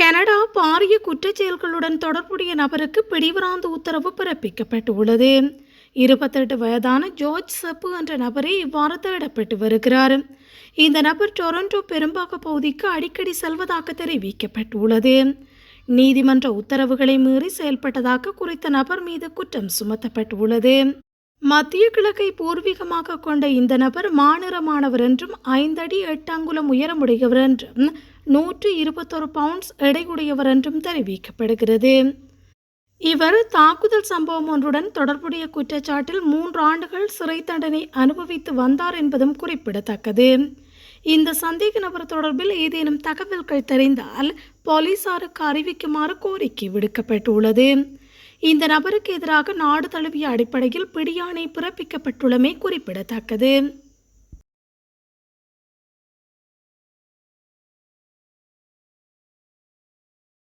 Canada பாரிய குற்றச்செயல்களுடன் தொடர்புடைய நபருக்கு பிடிவராந்து உத்தரவு பிறப்பிக்கப்பட்டுள்ளது. இருபத்தெட்டு வயதான ஜார்ஜ் சப்பு என்ற நபரே இவ்வாறு தேடப்பட்டு வருகிறார். இந்த நபர் டொரண்டோ பெரும்பாக பகுதிக்கு அடிக்கடி செல்வதாக தெரிவிக்கப்பட்டுள்ளது. நீதிமன்ற உத்தரவுகளை மீறி செயல்பட்டதாக குறித்த நபர் மீது குற்றம் சுமத்தப்பட்டுள்ளது. மத்திய கிழக்கை பூர்வீகமாக கொண்ட இந்த நபர் மாநிறமானவர் என்றும் ஐந்தடி எட்டு அங்குலம் உயரமுடையவர் என்றும் நூற்று இருபத்தொரு பவுண்ட்ஸ் எடையுடையவர் என்றும் தெரிவிக்கப்படுகிறது. இவர் தாக்குதல் சம்பவம் ஒன்றுடன் தொடர்புடைய குற்றச்சாட்டில் மூன்று ஆண்டுகள் சிறை தண்டனை அனுபவித்து வந்தார் என்பதும் குறிப்பிடத்தக்கது. இந்த சந்தேக நபர் தொடர்பில் ஏதேனும் தகவல்கள் தெரிந்தால் போலீசாருக்கு அறிவிக்குமாறு கோரிக்கை விடுக்கப்பட்டுள்ளது. இந்த நபருக்கு எதிராக நாடு தழுவிய அடிப்படையில் பிடியாணை பிறப்பிக்கப்பட்டுள்ளமை குறிப்பிடத்தக்கது.